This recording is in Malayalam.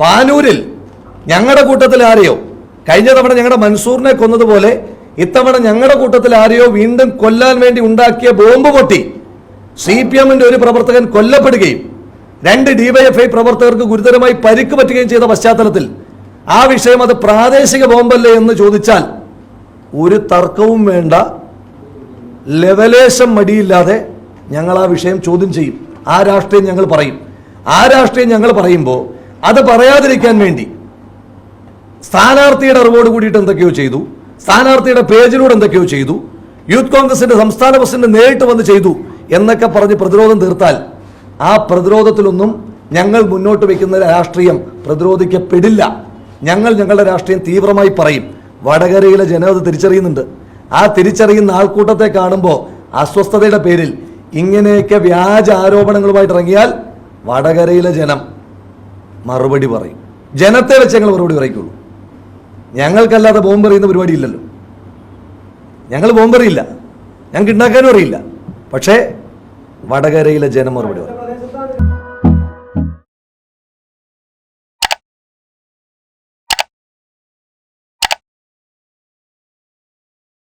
പാനൂരിൽ ഞങ്ങളുടെ കൂട്ടത്തിൽ ആരെയോ? കഴിഞ്ഞ തവണ ഞങ്ങളുടെ മൻസൂറിനെ കൊന്നതുപോലെ ഇത്തവണ ഞങ്ങളുടെ കൂട്ടത്തിൽ ആരെയോ വീണ്ടും കൊല്ലാൻ വേണ്ടി ഉണ്ടാക്കിയ ബോംബ് പൊട്ടി സി പി എമ്മിന്റെ ഒരു പ്രവർത്തകൻ കൊല്ലപ്പെടുകയും രണ്ട് ഡിവൈഎഫ്ഐ പ്രവർത്തകർക്ക് ഗുരുതരമായി പരിക്ക് പറ്റുകയും ചെയ്ത പശ്ചാത്തലത്തിൽ ആ വിഷയം അത് പ്രാദേശിക ബോംബല്ലേ എന്ന് ചോദിച്ചാൽ ഒരു തർക്കവും വേണ്ട ലെവലേശം മടിയില്ലാതെ ഞങ്ങൾ ആ വിഷയം ചോദ്യം ചെയ്യും. ആ രാഷ്ട്രീയം ഞങ്ങൾ പറയും. ആ രാഷ്ട്രീയം ഞങ്ങൾ പറയുമ്പോൾ അത് പറയാതിരിക്കാൻ വേണ്ടി സ്ഥാനാർത്ഥിയുടെ അറിവോട് കൂടിയിട്ട് എന്തൊക്കെയോ ചെയ്തു. സ്ഥാനാർത്ഥിയുടെ പേജിലൂടെ എന്തൊക്കെയോ ചെയ്തു. യൂത്ത് കോൺഗ്രസിന്റെ സംസ്ഥാന പ്രസിഡന്റ് നേരിട്ട് വന്ന് ചെയ്തു എന്നൊക്കെ പറഞ്ഞ് പ്രതിരോധം തീർത്താൽ ആ പ്രതിരോധത്തിലൊന്നും ഞങ്ങൾ മുന്നോട്ട് വയ്ക്കുന്ന രാഷ്ട്രീയം പ്രതിരോധിക്കപ്പെടില്ല. ഞങ്ങൾ ഞങ്ങളുടെ രാഷ്ട്രീയം തീവ്രമായി പറയും. വടകരയിലെ ജനം അത് തിരിച്ചറിയുന്നുണ്ട്. ആ തിരിച്ചറിയുന്ന ആൾക്കൂട്ടത്തെ കാണുമ്പോൾ അസ്വസ്ഥതയുടെ പേരിൽ ഇങ്ങനെയൊക്കെ വ്യാജ ആരോപണങ്ങളുമായിട്ട് ഇറങ്ങിയാൽ വടകരയിലെ ജനം മറുപടി പറയും. ജനത്തെ വെച്ച് ഞങ്ങൾ മറുപടി പറയിക്കുള്ളൂ. ഞങ്ങൾക്കല്ലാതെ ബോംബ് എറിയുന്ന പരിപാടി ഇല്ലല്ലോ ഞങ്ങൾ ബോംബ് എറിയില്ല. ഞങ്ങൾക്ക് ഉണ്ടാക്കാനും അറിയില്ല. പക്ഷേ വടകരയിലെ ജനം മറുപടി പറയും.